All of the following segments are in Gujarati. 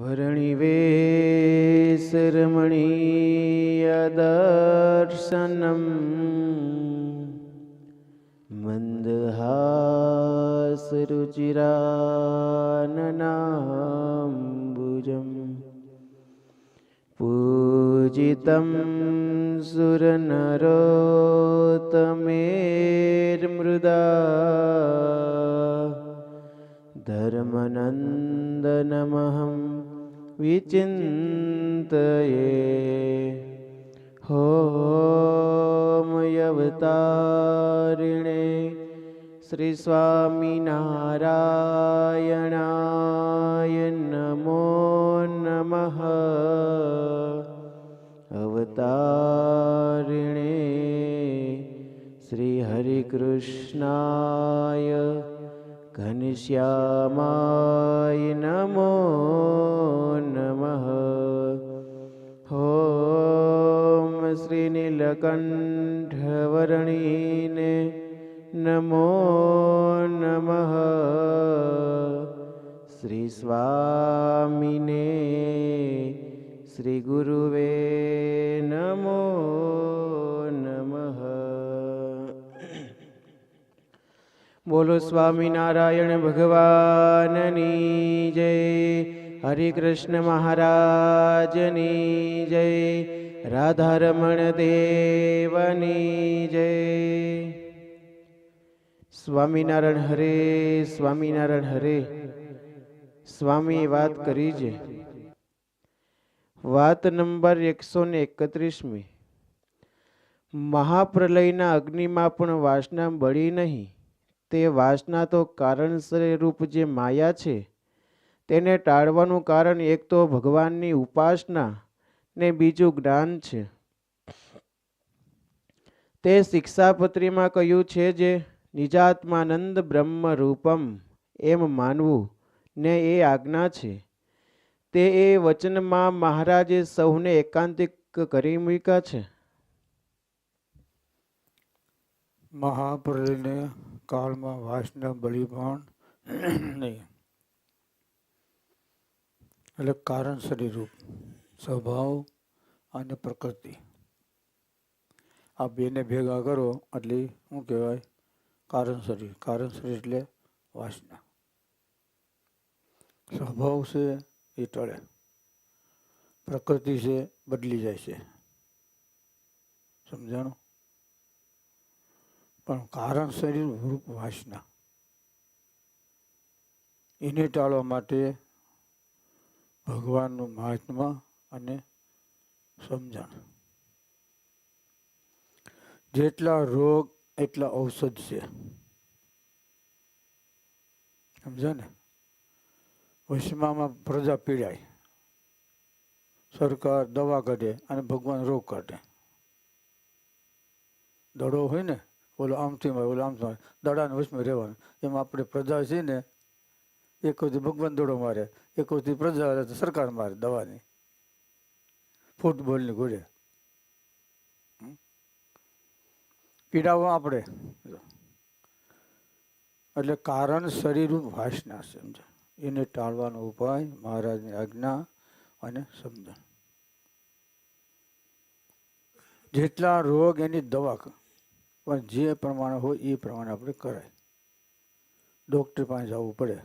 वरणिवेशरमणीयदर्शनम् मन्दहासरुचिराननाम्बुजम् पूजितं વિચિંતયે હોમયવતારિણે શ્રી સ્વામિનારાયણાય નમો નમઃ અવતારિણે શ્રી હરિકૃષ્ણાય घनश्यामाय नमो नमः ॐ श्रीनीलकण्ठवर्णीने नमो नमः श्रीस्वामिने श्रीगुरुवे नमो नमः બોલો સ્વામિનારાયણ ભગવાનની જય. હરિકૃષ્ણ મહારાજની જય. રાધારમણ દેવની જય. સ્વામિનારાયણ હરે સ્વામિનારાયણ હરે. સ્વામી, વાત કરી છે વાત નંબર એકસો ને એકત્રીસમી. મહાપ્રલયના અગ્નિમાં પણ વાસના બળી નહીં. તે વાસના તો કારણ રૂપ જે માયા છે, તેને ટાળવાનું કારણ એક તો ભગવાનની ઉપાસના ને બીજું જ્ઞાન છે. તે શિક્ષાપત્રીમાં કહ્યું છે જે નિજાત્માનંદ બ્રહ્મ એમ માનવું ને એ આજ્ઞા છે. તે એ વચનમાં મહારાજે સૌને એકાંતિક કરી મૂક્યા છે. મહાપ્રલયને કાળમાં વાસના બળી પણ નહીં. એટલે કારણ શરીરરૂપ, સ્વભાવ અને પ્રકૃતિ. આ બેને ભેગા કરો એટલે શું કહેવાય? કારણ શરીર. કારણ શરીર એટલે વાસના. સ્વભાવ છે એ ટળે. પ્રકૃતિ છે બદલી જાય છે. સમજાણું? પણ કારણ શરીર રૂપ વાસના એને ટાળવા માટે ભગવાનનું મહાત્મા અને સમજણ. જેટલા રોગ, એટલા ઔષધ છે. સમજો ને? વૈષ્ણવમાં પ્રજા પીડાય. સરકાર દવા કાઢે અને ભગવાન રોગ કાઢે. દડો હોય ને? ઓલો આમથી મારે ઓલો આમથી મારે દડાને વશમાં રહેવાનું. એમાં આપણે પ્રજા છે ને, એક વખતે ભગવાન દોડો મારે, એક વખતે પ્રજા સરકાર મારે દવાની. ફૂટબોલની ઘોડે. પીડાવો આપણે. એટલે કારણ શરીર વાસના છે એને ટાળવાનો ઉપાય, મહારાજની આજ્ઞા અને સમજણ. જેટલા રોગ એની દવા પણ જે પ્રમાણે હોય એ પ્રમાણે આપણે કરાય. ડૉક્ટર પાસે જવું પડે.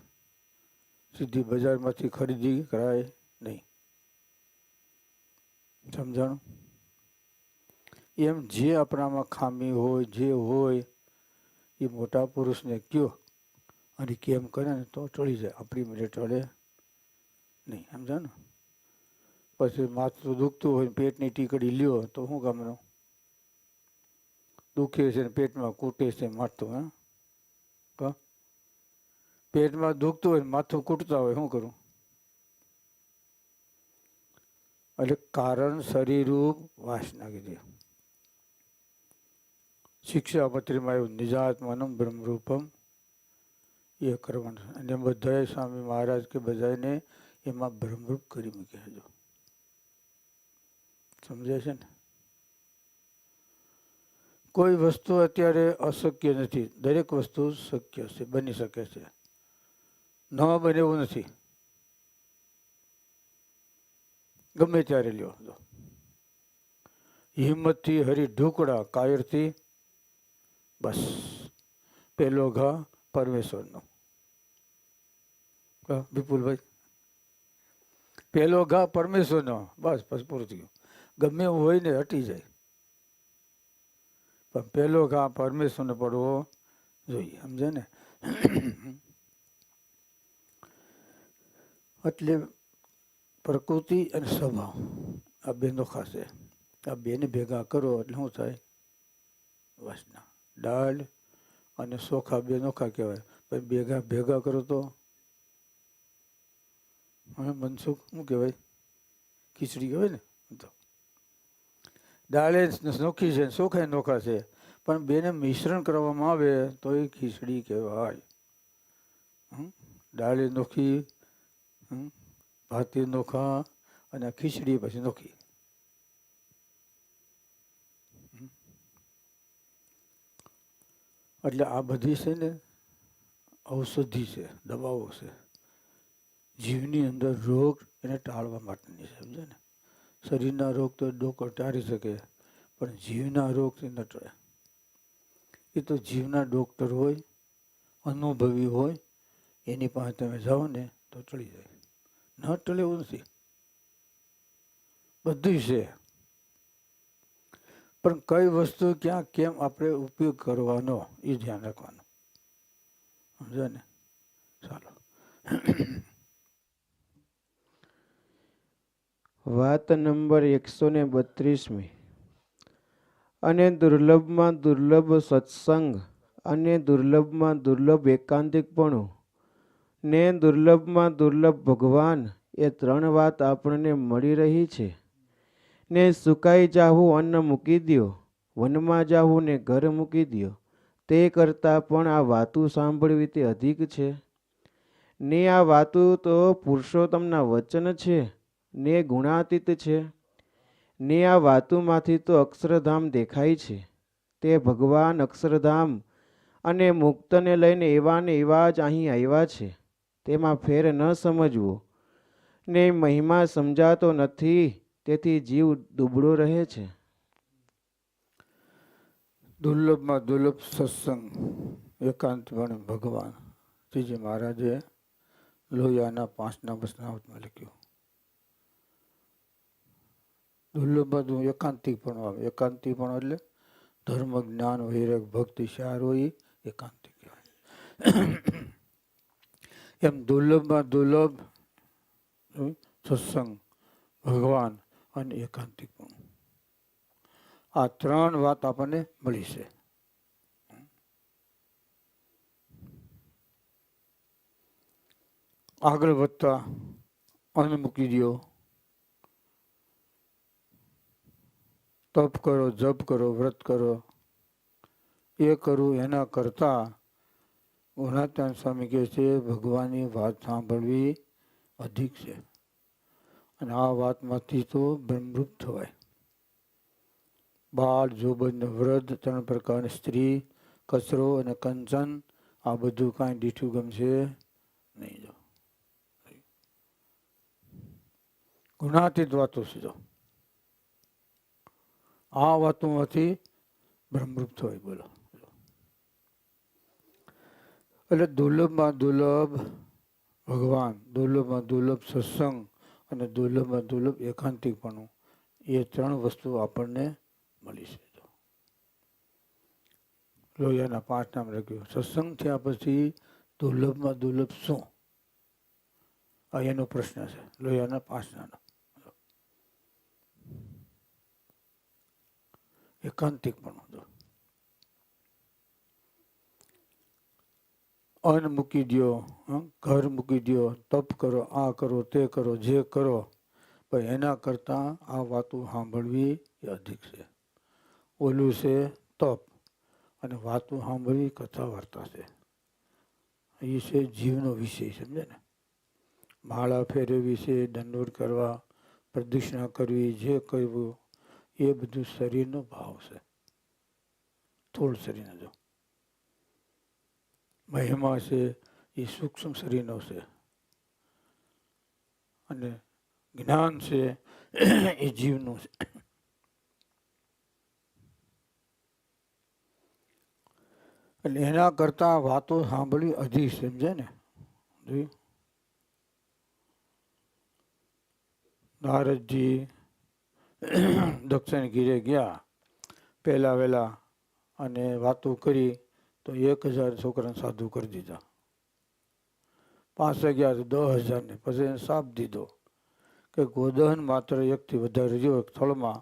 સીધી બજારમાંથી ખરીદી કરાય નહીં. સમજણ? એમ જે આપણામાં ખામી હોય, જે હોય, એ મોટા પુરુષને કયો. અને કેમ કરે ને તો ટળી જાય. આપણી મને ટળે નહીં. સમજાય ને પછી માથું દુખતું હોય પેટની ટીકડી લ્યો તો શું કામનું? દુખે છે ને પેટમાં કૂટે છે માથું, હા? ક પેટમાં દુખતું હોય માથું કૂટતા હોય, શું કરું? એટલે કારણ શરીરરૂપ વાસના કીધી. શિક્ષાપત્રીમાં એવું નિજાત્માનમ બ્રહ્મરૂપમ એ કરવાનું અને બધાએ સ્વામી મહારાજ કે બધાને એમાં બ્રહ્મરૂપ કરી મૂક્યા જો. સમજાય છે ને? કોઈ વસ્તુ અત્યારે અશક્ય નથી. દરેક વસ્તુ શક્ય છે, બની શકે છે. ન બને એવું નથી. ગમે ત્યારે લ્યો, જો. હિંમતથી હરી ઢુકડા કાયરથી, બસ. પેલો ઘા પરમેશ્વરનો. વિપુલભાઈ? પેલો ઘા પરમેશ્વરનો. બસ બસ, પૂરું થયું ગમે એવું હોય ને હટી જાય. પણ પેલો ઘા પરમેશ્વરને પડવો જોઈએ, સમજે ને? એટલે પ્રકૃતિ અને સ્વભાવ, આ બે ખાશે આ બેને ભેગા કરો એટલે શું થાય? વાસના. દાળ અને સોખા બે નોખા કહેવાય. પણ ભેગા ભેગા કરો તો? હવે મનસુખ શું કહેવાય? ખીચડી કહેવાય ને? તો દાળે નોખી છે ચોખા નોખા છે પણ બેને મિશ્રણ કરવામાં આવે તો એ ખીચડી કહેવાય? દાળે નોખી? ભાતે નોખા અને ખીચડી પછી નોખી? એટલે આ બધી છે ને ઔષધિ છે, દવાઓ છે જીવની અંદર રોગ એને ટાળવા માટેની છે સમજે ને શરીરના રોગ તો ડોક્ટર ટાળી શકે, પણ જીવના રોગ તે ન ટળે એ તો જીવના ડોક્ટર હોય, અનુભવી હોય, એની પાસે તમે જાઓ ને તો ટળી જાય. ન ટળે એવું નથી. બધું છે. પણ કઈ વસ્તુ ક્યાં કેમ આપણે ઉપયોગ કરવાનો એ ધ્યાન રાખવાનું. સમજો ને? ચાલો. વાત નંબર એકસો ને બત્રીસમી. અને દુર્લભમાં દુર્લભ સત્સંગ અને દુર્લભમાં દુર્લભ એકાંતિકપણું ને દુર્લભમાં દુર્લભ ભગવાન એ ત્રણ વાત આપણને મળી રહી છે. ને સુકાઈ જાવું અન્ન મૂકી દ્યો, વનમાં જાવું ને ઘર મૂકી દ્યો, તે કરતાં પણ આ વાતું સાંભળવી તે અધિક છે. ને આ વાતું તો પુરુષોત્તમના વચન છે. ને ગુણાતીત છે. ને આ વાતુમાંથી તો અક્ષરધામ દેખાય છે. તે ભગવાન અક્ષરધામ અને મુક્તને લઈને એવા ને એવા જ અહીં આવ્યા છે. તેમાં ફેર ન સમજવો. ને મહિમા સમજાતો નથી, તેથી જીવ દુબળો રહે છે. દુર્લભમાં દુર્લભ સત્સંગ, એકાંતપણે ભગવાન. શ્રીજી મહારાજે લોહિયાના પાંચના વસનાવતમાં લખ્યું. દુર્લભમાં દુ એકાંતિક પણ આવે. એકાંતિક પણ એટલે ધર્મ, જ્ઞાન, વૈરક, ભક્તિ, સાર હોય એકાંતિક કહેવાય. એમ દુર્લભમાં દુર્લભ સત્સંગ, ભગવાન અને એકાંતિક આ ત્રણ વાત આપણને મળી છે. આગળ વધતા અન્ન મૂકી દો તપ કરો, જપ કરો, વ્રત કરો. એ કરું એના કરતા ઉનાતાન સ્વામી કહે છે, ભગવાનની વાત સાંભળવી અધિક છે. અને આ વાતમાંથી તો બ્રહ્મરૂપ થવાય. બાળ, જોબન વ્રત ત્રણ પ્રકારની સ્ત્રી, કચરો અને કંચન, આ બધું કાંઈ દીઠું ગમશે નહીં. જો. ગુણાતીત વાતો જો. આ વાતોમાંથી બ્રહ્મરૂપ થવાય, બોલો. એટલે દુર્લભમાં દુર્લભ ભગવાન, દુર્લભમાં દુર્લભ સત્સંગ અને દુર્લભમાં દુર્લભ એકાંતિકપણું, એ ત્રણ વસ્તુ આપણને મળી છે. લોહિયાના પાંચ નામ રાખ્યું. સત્સંગ થયા પછી દુર્લભમાં દુર્લભ શું? આ એનો પ્રશ્ન છે. લોહિયાના પાંચ નાનો એકાંતિકપણું જો અન્ન મૂકી દ્યો ઘર મૂકી દ્યો, તપ કરો, આ કરો, તે કરો, જે કરો, પણ એના કરતાં આ વાતો સાંભળવી એ અધિક છે. ઓલું છે તપ અને વાતો સાંભળવી કથા વાર્તા છે. એ છે જીવનો વિષય સમજે ને? માળા ફેરવવી છે દંડોત કરવા, પ્રદક્ષિણા કરવી, જે કરવું એ બધું શરીરનો ભાવ છે. થોડ શરીરનો જો. મહિમા છે, એ સૂક્ષ્મ શરીરનો છે. અને જ્ઞાન છે, એ જીવનું છે. એટલે એના કરતા વાતો સાંભળવી અધી સમજે ને? જોયું નારદજી દક્ષિણ ગીરે ગયા. પહેલાં વહેલા અને વાતો કરી તો એક હજાર છોકરાને સાધુ કરી દીધા. પાંચ અગિયાર દસ હજારને પછી એને સાપ દીધો કે ગોદહન માત્ર એકથી વધારે રહ્યો એક સ્થળમાં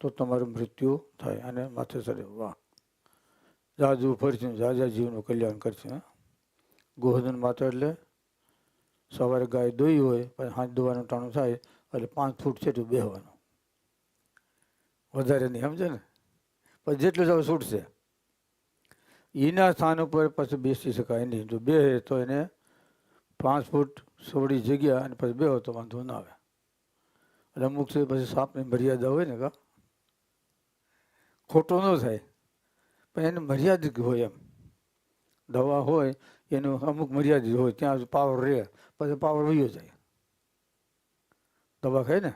તો તમારું મૃત્યુ થાય અને માથે સરે વાહ. જાજુ ફરશે જાજા જીવનું કલ્યાણ કરશે? ગોધન માત્ર એટલે સવારે ગાય દોઈ હોય, પછી હાથ દોવાનું ટાણું થાય એટલે પાંચ ફૂટ છે તો બેહવાનું. વધારે નહીં, સમજે ને? પણ જેટલું જાવ છૂટશે. એના સ્થાન ઉપર પછી બેસી શકાય નહીં. જો બે તો એને પાંચ ફૂટ સોળી જગ્યા અને પછી બેહો તો વાંધો ના આવે. અને અમુક છે પછી સાપની મર્યાદા હોય ને કા? ખોટો ન થાય. પણ એને મર્યાદિત હોય એમ. દવા હોય, એનું અમુક મર્યાદિત હોય, ત્યાં પાવર રહે, પછી પાવર વયો જાય. દવા ખાય ને?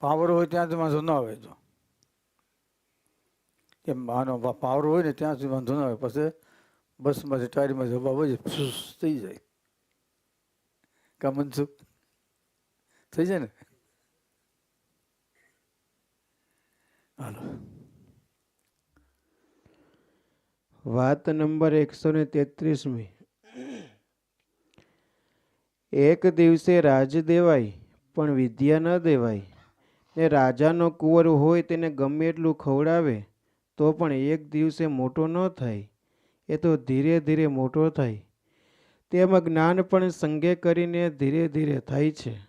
પાવર હોય ત્યાં તો વાંધો ન આવે તો એમ આનો પાવર હોય ને ત્યાં સુધી વાંધો ન આવે. પછી બસમાંથી ટાયરમાં જવા હોય ફૂસ થઈ જાય. કા મનસુખ થઈ જાય ને? હાલો. વાત નંબર એકસો ને તેત્રીસમી. એક દિવસે રાજ દેવાય, પણ વિદ્યા ન દેવાય. ને રાજાનો કુંવર હોય તેને ગમે એટલું ખવડાવે. તો પણ એક દિવસે મોટો ન થાય, એ તો ધીરે ધીરે મોટો થાય. તેમ જ્ઞાન પણ સંગે કરીને ધીરે ધીરે થાય છે.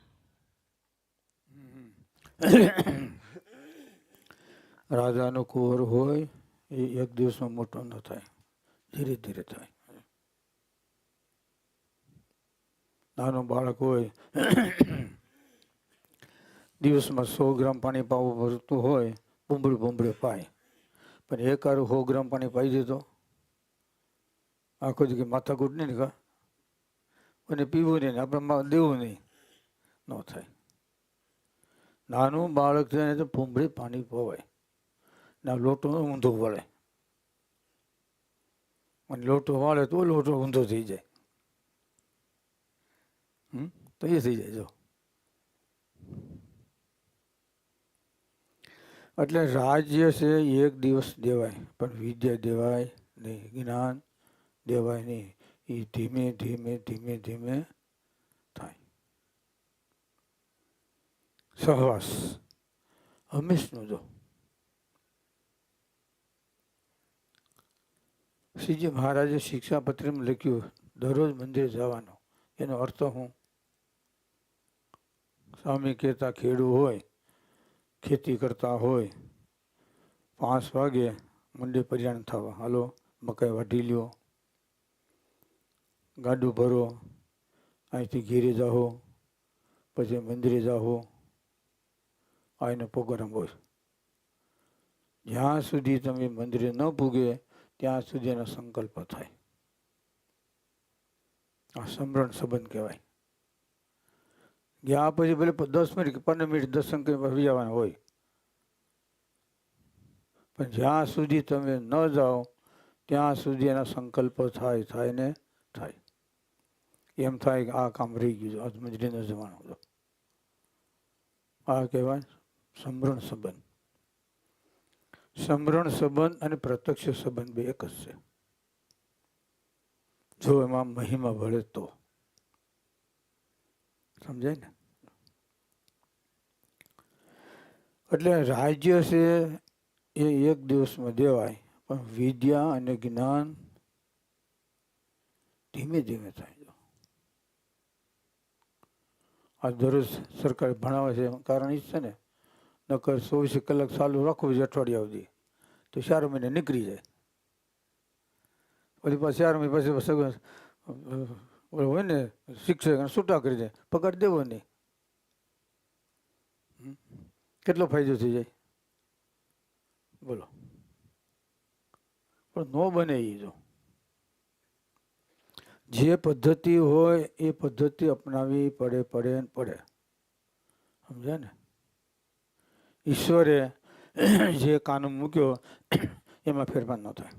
રાજાનો કુંવર હોય, એ એક દિવસમાં મોટો ન થાય, ધીરે ધીરે થાય. નાનો બાળક હોય, દિવસમાં સો ગ્રામ પાણી પાવું ભરતું હોય, બુંબળું બુંબળે પાય. પણ એક હારું સો ગ્રામ પાણી પાઈ દીધો. આખો જગ્યાએ માથાકૂટ નહીં ને કા અને પીવું નહીં, આપણે દેવું નહીં. ન થાય. નાનું બાળક છે ને તો ભૂંભળી પાણી પવાય. ના લોટો ઊંધો વળે. અને લોટો વાળે તો લોટો ઊંધો થઈ જાય. તો એ થઈ જાય, જો. એટલે રાજ્ય છે એક દિવસ દેવાય, પણ વિદ્યા દેવાય નહીં, જ્ઞાન દેવાય નહીં. એ ધીમે ધીમે ધીમે ધીમે થાય. સહવાસ. હંમેશનું જો. શ્રીજી મહારાજે શિક્ષાપત્રીમાં લખ્યું, દરરોજ મંદિર જવાનો. એનો અર્થ હું. સ્વામી કહેતા, ખેડૂ હોય ખેતી કરતા હોય, પાંચ વાગે મંદિર પરિયાણ થવા, હાલો, મકાઈ વાઢી લ્યો, ગાડું ભરો, અહીંથી ઘેરે જાઓ, પછી મંદિરે જાઓ, આ એનો પ્રોગ્રામ હોય. જ્યાં સુધી તમે મંદિરે ન પૂગે, ત્યાં સુધી એનો સંકલ્પ થાય. આ સમરણ સંબંધ કહેવાય. ગયા પછી ભલે દસ મિનિટ કે પંદર મિનિટ દર્શન કરીને પછી જવાના હોય. પણ જ્યાં સુધી તમે ન જાઓ, ત્યાં સુધી એના સંકલ્પ થાય થાય ને થાય. એમ થાય કે આ કામ રહી ગયું આજ ન જવાનું હતું. આ કહેવાય સમરણ સંબંધ. સમરણ સંબંધ અને પ્રત્યક્ષ સંબંધ બે એક જ છે. જો એમાં મહિમા ભળે તો. સમજાય ને? એટલે રાજ્ય છે એ એક દિવસમાં દેવાય, પણ વિદ્યા અને જ્ઞાન ધીમે ધીમે થાય આ દરરોજ સરકાર ભણાવે છે કારણ એ છે ને, નકર ચોવીસ કલાક ચાલુ રાખવું છે અઠવાડિયા સુધી, તો ચાર મહિને નીકળી જાય. પછી ચાર મહિને પછી હોય ને શિક્ષક છૂટા કરી દે, પગાર દેવો નહીં. કેટલો ફાયદો થઈ જાય? બોલો. પણ નો બને એ જો. જે પદ્ધતિ હોય એ પદ્ધતિ અપનાવી પડે પડે ને પડે. સમજ્યા ને? ઈશ્વરે જે કાનૂન મૂક્યો, એમાં ફેરફાર ન થાય.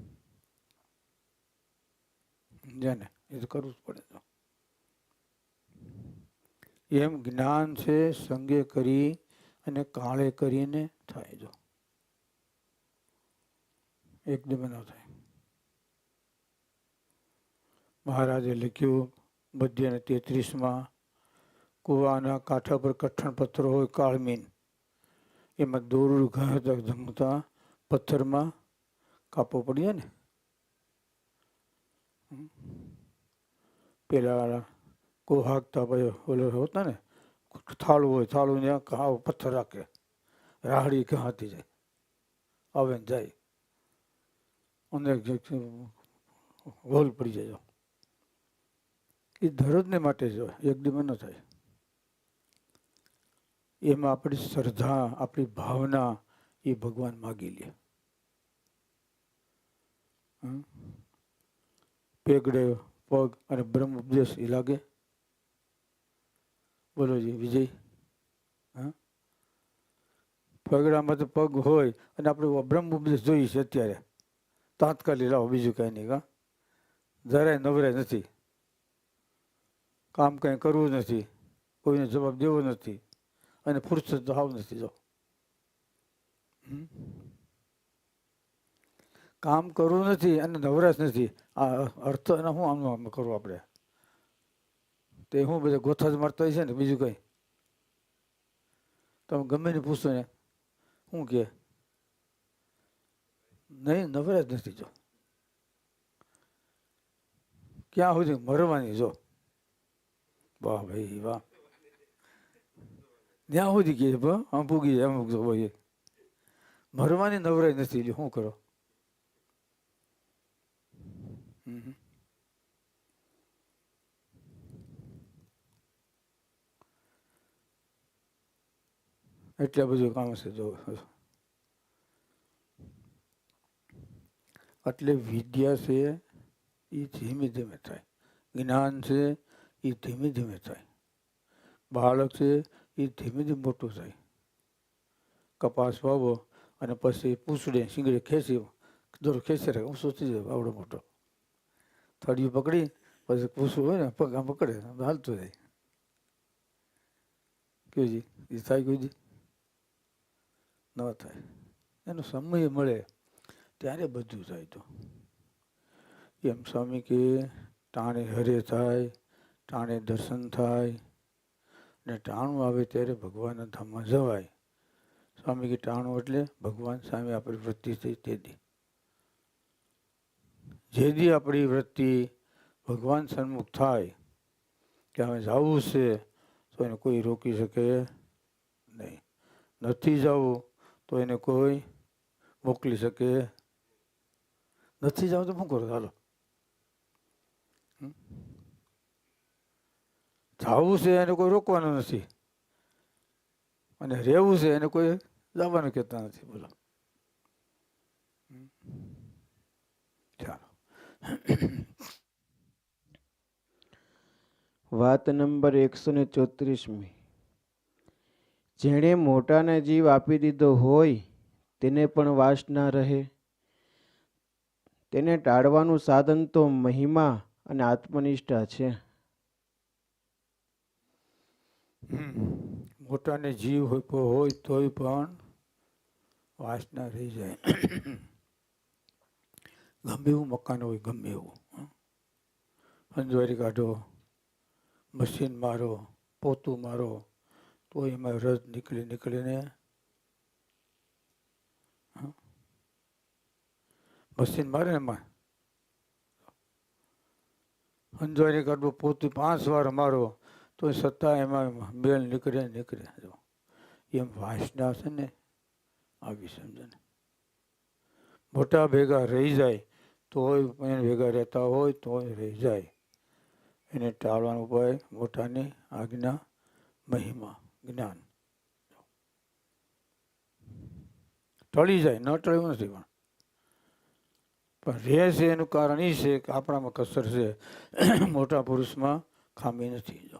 જેને એ તો કરવું જ પડે તો. એમ જ્ઞાન છે, સંગે કરી અને કાળે કરીને થાય જો. એકદમ ન થાય. મહારાજે લખ્યું મધ્ય તેત્રીસમાં, કુવાના કાંઠા પર કઠણ પથ્થર હોય કાળમીન. એમાં દોરડું ઘા જમતા પથ્થરમાં કાપો પડીએ ને. પેલા કોહાકતા પછી ઓલો હોતા ને, થાળું હોય, થાળું ત્યાં ઘાવ પથ્થર રાખે. રાહડી ઘાતી જાય? આવે ને જાય. અને હોલ પડી જાય એ ધરોજને માટે જ એકદમ ન થાય. એમાં આપણી શ્રદ્ધા, આપણી ભાવના એ ભગવાન માગી લે? પેગડે પગ અને બ્રહ્મ ઉપદેશ એ લાગે? બોલો જી, વિજય. હા? પગડામાં તો પગ હોય અને આપણે બ્રહ્મ ઉપદેશ જોઈએ છે અત્યારે. તાત્કાલિક લાવો, બીજું કાંઈ નહીં કા જરાય નવરાય નથી. કામ કંઈ કરવું નથી. કોઈને જવાબ દેવો નથી. અને ફુરસત તો હાવ નથી, જો. હમ? કામ કરવું નથી અને નવરાશ નથી. આ અર્થ અને શું આમનું આમ કરવું આપણે? તે શું બધા ગોથા જ મારતા હોય છે ને બીજું કંઈ? તમે ગમે ને પૂછશો ને શું કહે નહીં, નવરાશ નથી, જો. ક્યાં સુધી? મરવાની, જો. વાહ ભાઈ, વાહ. ત્યાં સુધી કહે આમ પૂગી જાય અમુક ભાઈ મરવાની નવરાશ નથી જો શું કરો? હમ. એટલે બધું કામ છે જો એટલે વિદ્યા છે એ ધીમે ધીમે થાય. જ્ઞાન છે એ ધીમે ધીમે થાય. બાળક છે એ ધીમે ધીમે મોટું થાય. કપાસ વાવો અને પછી પૂછડે, શીંગડે ખેંચી, દોર ખેંચી રાખે. ઊંચો થઈ જાય આવડો મોટો. થળિયું પકડી, પછી પૂછવું હોય ને, પગ પકડે, આમ હાલતું જાય. કયું જી? એ થાય કયું જી? ન થાય. એનો સમય મળે, ત્યારે બધું થાય તો. એમ સ્વામી કે, ટાણે હરે થાય, ટાણે દર્શન થાય, ને ટાણું આવે ત્યારે ભગવાનના ધામમાં જવાય. સ્વામી કે ટાણું એટલે ભગવાન સામે આપણી વૃત્તિ થઈ તે દી જે દી આપણી વૃત્તિ ભગવાન સન્મુખ થાય, કે હવે જવું છે, તો એને કોઈ રોકી શકે નહીં. નથી જવું, તો એને કોઈ મોકલી શકે નથી જવું, તો શું કરો? ચાલો જવું છે, એને કોઈ રોકવાનું નથી. અને રહેવું છે, એને કોઈ જવાનું કહેતા નથી. બોલો. ચાલો. વાત નંબર એકસો ને ચોત્રીસમી. જેણે મોટાને જીવ આપી દીધો હોય, તેને પણ વાસ ના રહે. તેને ટાળવાનું સાધન તો મહિમા અને આત્મનિષ્ઠા છે. મોટાને જીવ હોય તોય પણ વાસના રહી જાય. ગમે એવું મકાન હોય, ગમે એવું. અંજવારી કાઢો, મશીન મારો, પોતું મારો તો એમાં રસ નીકળી, નીકળીને. મશીન મારે એમાં? અંજવારી કાઢવું પોતું પાંચ વાર મારો તો છતાં એમાં બેલ નીકળે નીકળે. એમ વાસના છે ને, આવી સમજે ને મોટા ભેગા રહી જાય તોય એને ભેગા રહેતા હોય તોય રહી જાય. એને ટાળવાનો ઉપાય મોટાની આજ્ઞા, મહિમા, જ્ઞાન. ટળી જાય, ન ટળ્યું નથી પણ. પણ રહે એનું કારણ એ છે કે આપણામાં કસર છે. મોટા પુરુષમાં ખામી નથી જો.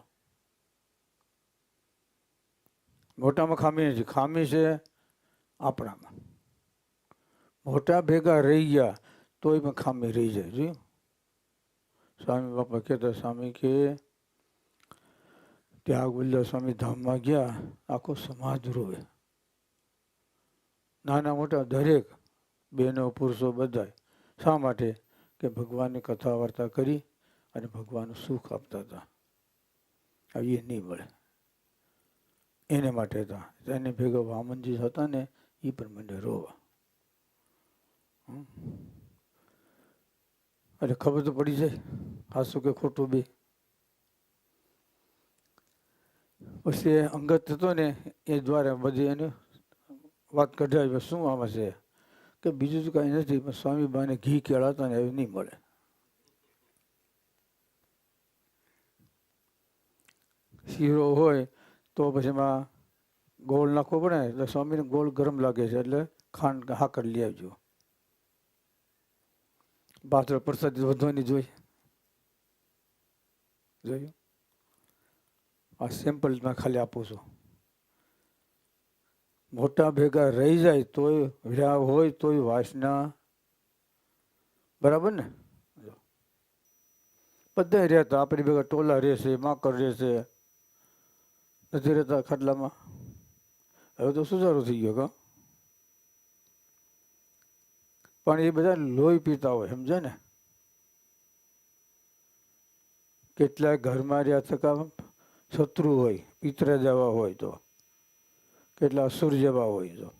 મોટામાં ખામી નથી. ખામી છે આપણામાં. મોટા ભેગા રહી ગયા તોય પણ ખામી રહી જાય જોયું સ્વામી બાપા કહેતા, સ્વામી, કે ત્યાં ગુલ્લા સ્વામી ધામમાં ગયા, આખો સમાજ રોવે. નાના મોટા દરેક બહેનો, પુરુષો બધા શા માટે? કે ભગવાનની કથા વાર્તા કરી અને ભગવાનનું સુખ આપતા હતા. હવે એ નહીં મળે. એને માટે હતા. એને ભેગા વામનજી હતા ને એ પણ મને રોવા. હમ. એટલે ખબર તો પડી જાય. હાસું કે ખોટું બી. પછી એ અંગત હતો ને, એ દ્વારા બધી એને વાત કઢાવી શું આમાં છે? કે બીજું તો કાંઈ નથી, પણ સ્વામી બાને ઘી કેળાતા ને એવું નહીં મળે. શીરો હોય તો પછી એમાં ગોળ નાખવો પડે એટલે સ્વામીને ગોળ ગરમ લાગે છે, એટલે ખાંડ હાકર લઈ આવજો. પાછળ પ્રસાદ વધવાની જોઈ જોયું આ સેમ્પલમાં ખાલી આપું છું. મોટા ભેગા રહી જાય તોય વિરાગ હોય તોય વાસના. બરાબર ને. બધા રહેતા આપણી ભેગા ટોલા રહેશે માકર રહેશે. નથી રહેતા ખાટલામાં. હવે તો સુધારો થઈ ગયો કા? પણ એ બધા લોહી પીતા હોય સમજે ને? કેટલા ઘરમાં રહ્યા થકા શત્રુ હોય, પિત્ર જેવા હોય તો, કેટલા અસુર જેવા હોય તો.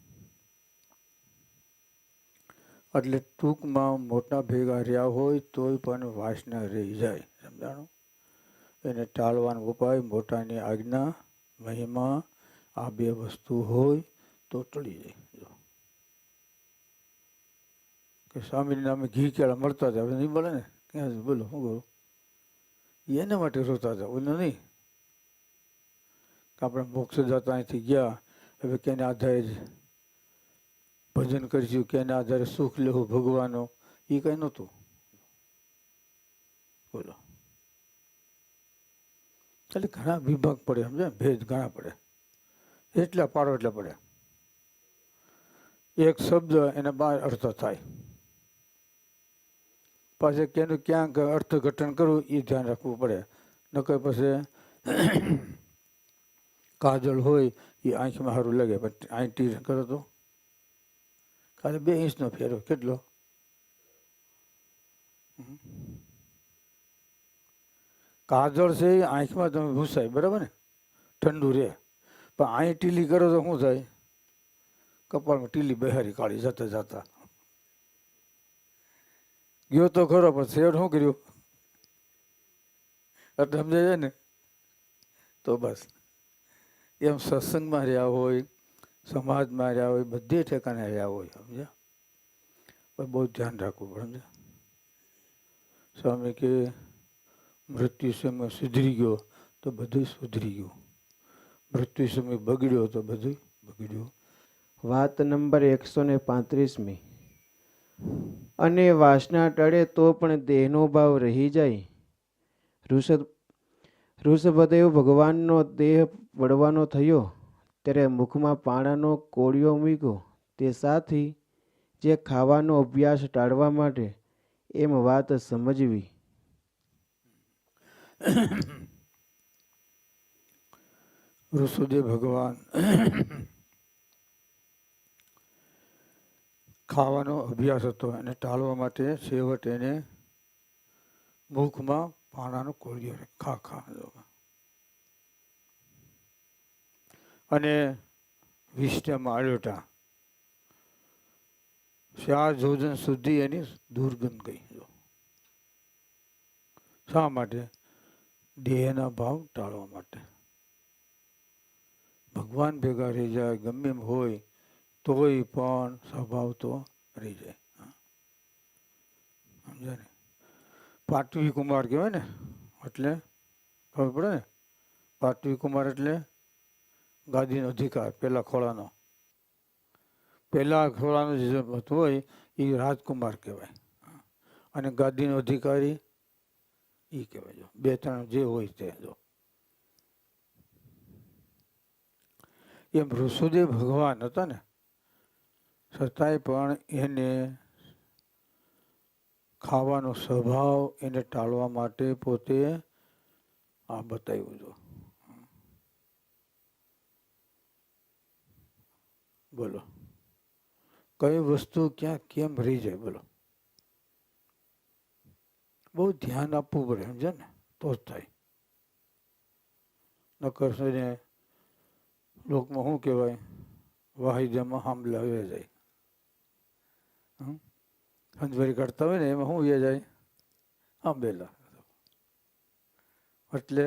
એટલે ટૂંકમાં મોટા ભેગા રહ્યા હોય તોય પણ વાસના રહી જાય, સમજાણું? એને ટાળવાનો ઉપાય, મોટાની આજ્ઞા, મહિમા, આ બે વસ્તુ હોય તો ટળી જાય જો કે સ્વામીના નામે ઘી કેળા મળતા હતા હવે નહીં મળે ને? ક્યાં બોલો શું બોલો? એના માટે રોતા હતા? ઓલું નહીં. આપણે મોક્ષ જતા અહીંથી ગયા, હવે કેને આધારે ભજન કરીશું, કેને આધારે સુખ લેવું ભગવાનો એ કઈ નહોતું. બોલો. એટલે ઘણા વિભાગ પડે સમજે ભેદ ઘણા પડે. એટલા પાડો એટલા પડે. એક શબ્દ એના બાર અર્થ થાય. પાછું કેનું ક્યાંક અર્થઘટન કરવું એ ધ્યાન રાખવું પડે. નકર પછી કાજળ હોય એ આંખમાં સારું લાગે, પણ અહીં ટીર કરો તો? ખાલી બે ઇંચનો ફેરો, કેટલો? કાજળ છે એ આંખમાં તમે ઘૂસાય બરાબર ને? ઠંડુ રહે. પણ અહીં ટીલી કરો તો શું થાય? કપાળમાં ટીલી બહારી કાઢી, જતા જતા. ગયો તો ખરો, પણ શેઠ શું કર્યું? એટલે સમજાય ને? તો બસ. એમ સત્સંગમાં રહ્યા હોય, સમાજમાં રહ્યા હોય, બધે ઠેકાને રહ્યા હોય, સમજ્યા? બહુ ધ્યાન રાખવું પડે, સમજ્યા? સ્વામી કે મૃત્યુ સમય સુધરી ગયો તો બધું સુધરી ગયું. મૃત્યુ સમય બગડ્યો તો બધું બગડ્યું. વાત નંબર એકસો ને પાંત્રીસમી. અને વાસના ટળે તો પણ દેહનો ભાવ રહી જાય. ઋષભ, ઋષભદેવ ભગવાનનો દેહ પડવાનો થયો, ત્યારે મુખમાં પાણાનો કોળિયો મૂક્યો. તે સાથી, જે ખાવાનો અભ્યાસ ટાળવા માટે એમ વાત સમજવી. ઋષુદેવ ભગવાન ખાવાનો અભ્યાસ હતો એને ટાળવા માટે છેવટ એને મુખમાં પાણાનો કોળિયો ખા ખા અને વિષ્ટમાં આડ્યોટા ચાર જોજન સુધી એની દુર્ગંધ ગઈ. શા માટે? દેહના ભાવ ટાળવા માટે. ભગવાન ભેગા રહી જાય, ગમે હોય તોય પણ સ્વભાવ તો રહી જાય. સમજાય ને? પાટવી કુમાર કહેવાય ને? એટલે ખબર પડે ને? પાટવી કુમાર એટલે ગાદીનો અધિકાર પેલા ખોળાનો. પેલા ખોળાનો જે હતું હોય એ રાજકુમાર કહેવાય. અને ગાદીનો અધિકારી એ કહેવાય જો. બે ત્રણ જે હોય તે જો. એમ ઋષુદેવ ભગવાન હતા ને છતાંય પણ એને ખાવાનો સ્વભાવ એને ટાળવા માટે પોતે આ બતાવ્યું હતું બોલો. કઈ વસ્તુ ક્યાં કેમ રહી જાય બોલો. બહુ ધ્યાન આપવું પડે સમજે ને? તો જ થાય. નકર લોકમાં શું કહેવાય? વાહિદ્યમાં હાંભલા લાવ્યા જાય? હંજવારી કાઢતા હોય ને એમાં શું વ્યાજ જાય આંબેલા એટલે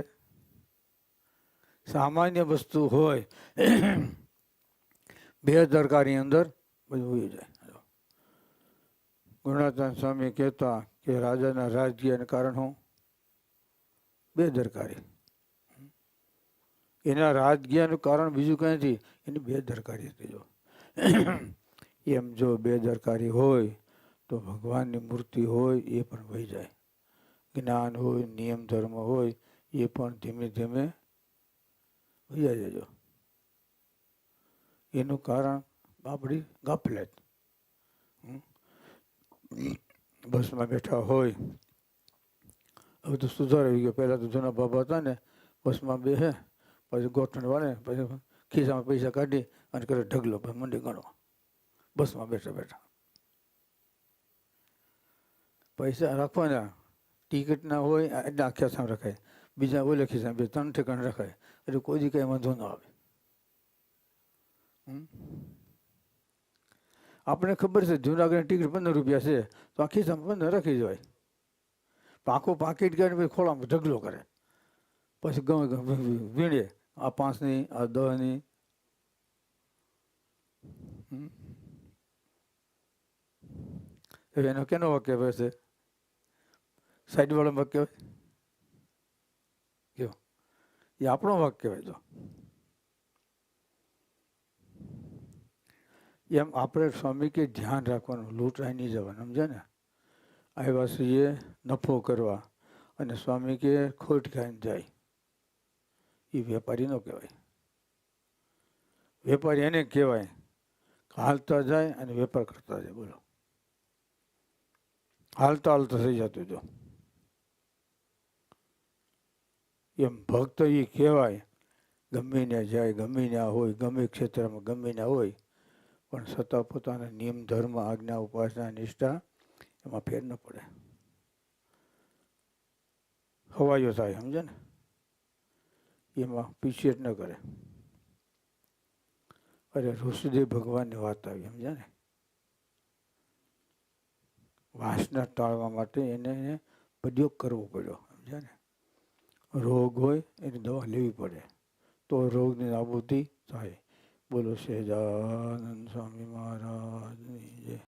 સામાન્ય વસ્તુ હોય બે દરકારી અંદર બધું ઉઈ જાય. ગુણાતાન સ્વામી કહેતા કે રાજાના રાજ્યને કારણ હું બેદરકારી એના રાજકીયનું કારણ બીજું કંઈ નથી એની બેદરકારી હતી જો. એમ જો બેદરકારી હોય તો ભગવાનની મૂર્તિ હોય એ પણ વહી જાય. જ્ઞાન હોય, નિયમ ધર્મ હોય, એ પણ ધીમે ધીમે વહી જજો એનું કારણ આપણી ગાફલેત? બસમાં બેઠા હોય, હવે તો સુધાર આવી ગયો. પહેલાં તો જૂના બાબા હતા ને, બસમાં બેસે પછી ગોઠણ વાળે, પછી ખિસ્સામાં પૈસા કાઢી અને કરે ઢગલો પછી મંડી ગણવા બસમાં બેઠા બેઠા. પૈસા રાખવાના ટિકિટ ના હોય એના આખ્યા સામે રખાય. બીજા ઓલે ખિસ્સામાં બે ત્રણ ઠેકાણ રખાય. એટલે કોઈ કાંઈ વાંધો ન આવે? આપણે ખબર છે, જુનાગઢની ટિકિટ પંદર રૂપિયા છે, તો આખી સામે પંદર રાખી જવાય પાકો પાકીટ ગયા પછી ખોળામાં ઢગલો કરે. પછી ગમે વીણે. આ પાંચની, આ દસની હમ? હવે એનો કેનો વાક્ય હશે છે? સાઈડ વાળો વાક્ય હોય કયો? એ આપણો વાક્ય હોય તો એમ આપણે સ્વામી કે ધ્યાન રાખવાનું લૂંટાઈ નહીં જવાનું સમજે ને? આવ્યા છીએ નફો કરવા અને સ્વામી કે ખોટ ખાઈને જાય. એ વેપારી ન કહેવાય. વેપારી એને કહેવાય હાલતા જાય અને વેપાર કરતા જાય, બોલો. હાલતા હાલતા થઈ જતું હતું. એમ ભક્ત એ કહેવાય, ગમે ત્યાં જાય, ગમે ત્યાં હોય, ગમે ક્ષેત્રમાં ગમે ત્યાં હોય, પણ છતાં પોતાના નિયમ, ધર્મ, આજ્ઞા, ઉપાસના, નિષ્ઠા એમાં ફેર ન પડે. હવાયો થાય, સમજે ને? એમાં પીછેટ ન કરે. અરે ઋષિદેવ ભગવાનની વાત આવી સમજે ને? વાસના ટાળવા માટે એને એને પ્રયોગ કરવો પડ્યો, સમજ્યા ને? રોગ હોય એની દવા લેવી પડે. તો રોગની નાબૂદી થાય. બોલો, સહેજાનંદ સ્વામી મહારાજની જય.